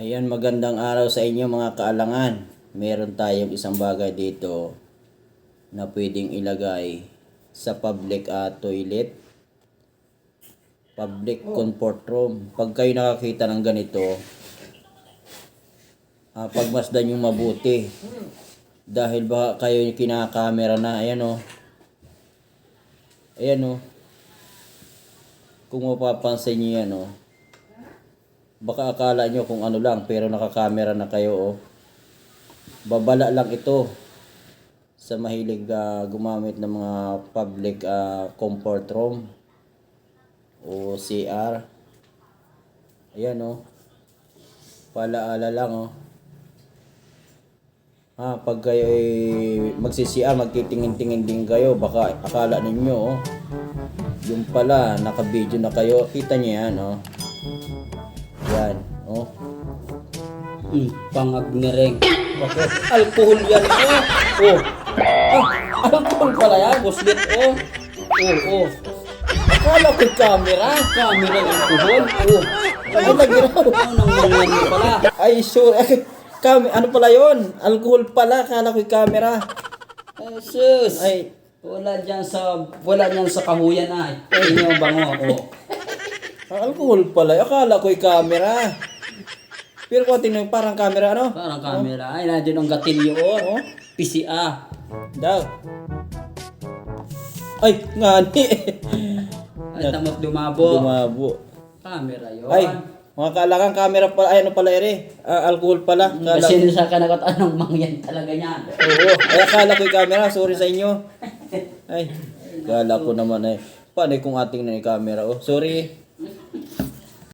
Ayan, magandang araw sa inyo mga kaalangan. Meron tayong isang bagay dito na pwedeng ilagay sa public ah, toilet. Public comfort room. Pag kayo nakakita ng ganito, ah, pagmasdan yung mabuti. Dahil baka kayo yung kinakamera na. Ayan o. Ayan o. Kung mapapansin nyo yan o. Baka akala nyo kung ano lang, pero nakakamera na kayo, oh. Babala lang ito sa mahilig ah, gumamit ng mga public ah, comfort room o CR. Ayan, oh. Palaala lang, oh. Ha, pag kayo ay magsi-CR, magtitingin-tingin din kayo, baka akala ninyo, oh. Yung pala, naka-video na kayo. Kita niyo yan, oh. Yan, oh. Hmm, pangagnereng. Bakit? Alcohol yan, oh. Oh. Ah, alcohol pala yan, buslit, oh. Oh, oh. Akala ko camera. Camera alcohol, oh. Ay, nagiraw. Ano nang manyan mo pala? Ay, sure. Ay, Cam ano pala yon? Alcohol pala. Akala ko camera. Eh, sus. Ay, Wala dyan sa, wala dyan sa kahuyan ay. Inyo ang bango, oh. alcohol pala. Akala ko camera. Pero kung tingnan, parang camera, ano? Parang camera. Ay, nandiyan ang gatilyo, oh. PCA. Daw. Ay, nga ni. Ay, tamot lumabo. Dumabo. Camera yun. Ay, mga kalagang camera pala. Ay, ano pala, ere? Ah, alcohol pala. Kala Kasi sa kanakat anong mangyan talaga niyan. Oo. Ay, akala ko yung camera. Sorry sa inyo. Ay, akala ko naman ay. Paano kung ating na camera? Oh, sorry.